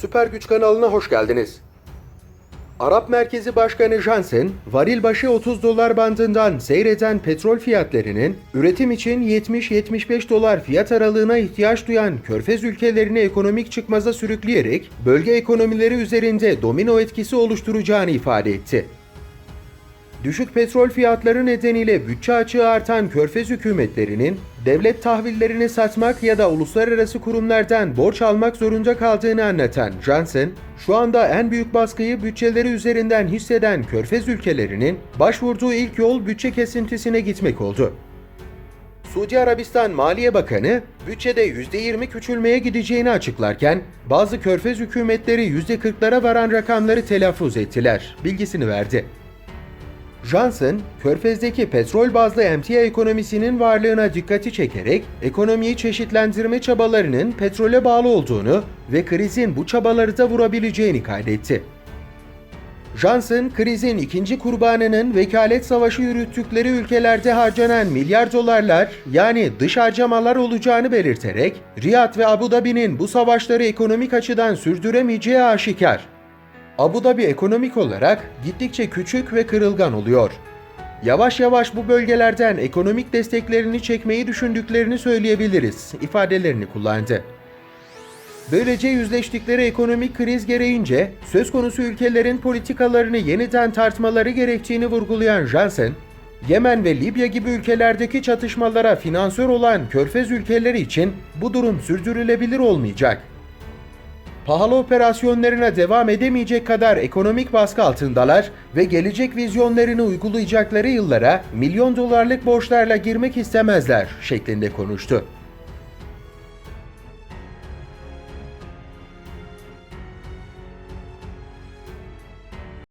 Süper Güç kanalına hoş geldiniz. Arap Merkezi Başkanı Jansen, varil başı 30 dolar bandından seyreden petrol fiyatlarının üretim için 70-75 dolar fiyat aralığına ihtiyaç duyan körfez ülkelerini ekonomik çıkmaza sürükleyerek bölge ekonomileri üzerinde domino etkisi oluşturacağını ifade etti. Düşük petrol fiyatları nedeniyle bütçe açığı artan körfez hükümetlerinin devlet tahvillerini satmak ya da uluslararası kurumlardan borç almak zorunda kaldığını anlatan Johnson, şu anda en büyük baskıyı bütçeleri üzerinden hisseden körfez ülkelerinin başvurduğu ilk yol bütçe kesintisine gitmek oldu. Suudi Arabistan Maliye Bakanı bütçede %20 küçülmeye gideceğini açıklarken bazı körfez hükümetleri %40'lara varan rakamları telaffuz ettiler, bilgisini verdi. Johnson, Körfez'deki petrol bazlı emtia ekonomisinin varlığına dikkati çekerek ekonomiyi çeşitlendirme çabalarının petrole bağlı olduğunu ve krizin bu çabaları da vurabileceğini kaydetti. Johnson, krizin ikinci kurbanının vekalet savaşı yürüttükleri ülkelerde harcanan milyar dolarlar yani dış harcamalar olacağını belirterek, Riyad ve Abu Dhabi'nin bu savaşları ekonomik açıdan sürdüremeyeceği aşikar. Abu Dhabi ekonomik olarak gittikçe küçük ve kırılgan oluyor. Yavaş yavaş bu bölgelerden ekonomik desteklerini çekmeyi düşündüklerini söyleyebiliriz ifadelerini kullandı. Böylece yüzleştikleri ekonomik kriz gereğince söz konusu ülkelerin politikalarını yeniden tartmaları gerektiğini vurgulayan Jansen, Yemen ve Libya gibi ülkelerdeki çatışmalara finansör olan körfez ülkeleri için bu durum sürdürülebilir olmayacak pahalı operasyonlarına devam edemeyecek kadar ekonomik baskı altındalar ve gelecek vizyonlarını uygulayacakları yıllara milyon dolarlık borçlarla girmek istemezler şeklinde konuştu.